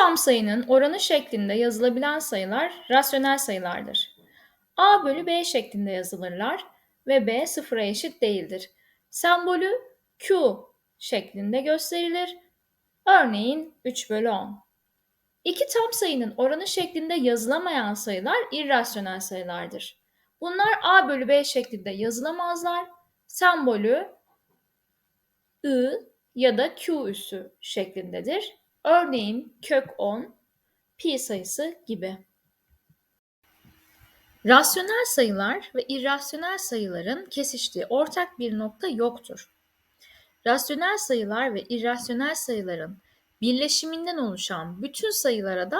tam sayının oranı şeklinde yazılabilen sayılar rasyonel sayılardır. a bölü b şeklinde yazılırlar ve b sıfıra eşit değildir. Sembolü q şeklinde gösterilir. Örneğin 3 bölü 10. İki tam sayının oranı şeklinde yazılamayan sayılar irrasyonel sayılardır. Bunlar a bölü b şeklinde yazılamazlar. Sembolü i ya da q üssü şeklindedir. Örneğin kök 10, pi sayısı gibi. Rasyonel sayılar ve irrasyonel sayıların kesiştiği ortak bir nokta yoktur. Rasyonel sayılar ve irrasyonel sayıların birleşiminden oluşan bütün sayılara da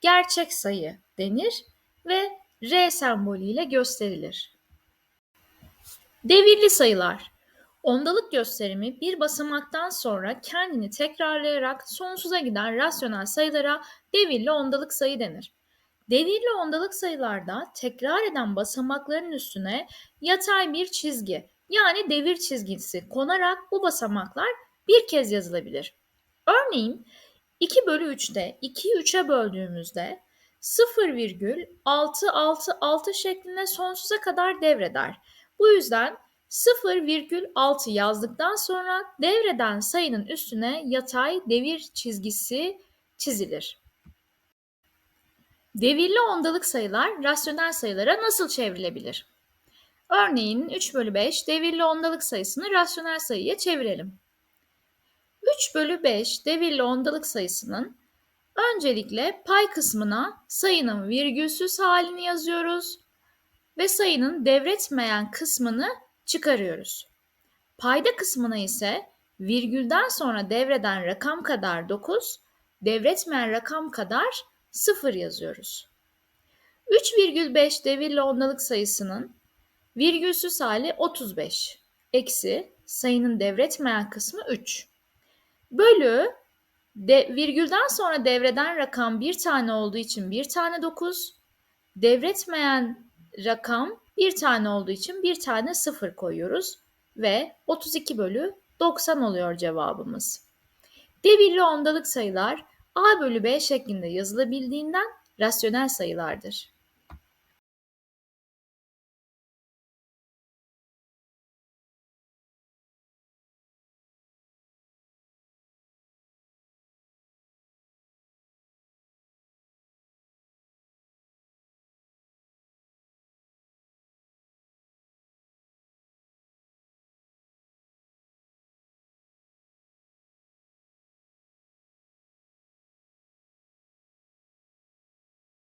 gerçek sayı denir ve R sembolüyle gösterilir. Devirli sayılar Ondalık gösterimi bir basamaktan sonra kendini tekrarlayarak sonsuza giden rasyonel sayılara devirli ondalık sayı denir. Devirli ondalık sayılarda tekrar eden basamakların üstüne yatay bir çizgi yani devir çizgisi konarak bu basamaklar bir kez yazılabilir. Örneğin 2 bölü 3'te 2'yi 3'e böldüğümüzde 0,666 şeklinde sonsuza kadar devreder. Bu yüzden 0,6 yazdıktan sonra devreden sayının üstüne yatay devir çizgisi çizilir. Devirli ondalık sayılar rasyonel sayılara nasıl çevrilebilir? Örneğin 3 bölü 5 devirli ondalık sayısını rasyonel sayıya çevirelim. 3 bölü 5 devirli ondalık sayısının öncelikle pay kısmına sayının virgülsüz halini yazıyoruz ve sayının devretmeyen kısmını çıkarıyoruz. Payda kısmına ise virgülden sonra devreden rakam kadar 9, devretmeyen rakam kadar 0 yazıyoruz. 3,5 devirli ondalık sayısının virgülsüz hali 35, eksi sayının devretmeyen kısmı 3. Bölü de, virgülden sonra devreden rakam bir tane olduğu için bir tane 9, devretmeyen rakam bir tane olduğu için bir tane 0 koyuyoruz ve 32 bölü 90 oluyor cevabımız. Devirli ondalık sayılar a bölü b şeklinde yazılabildiğinden rasyonel sayılardır.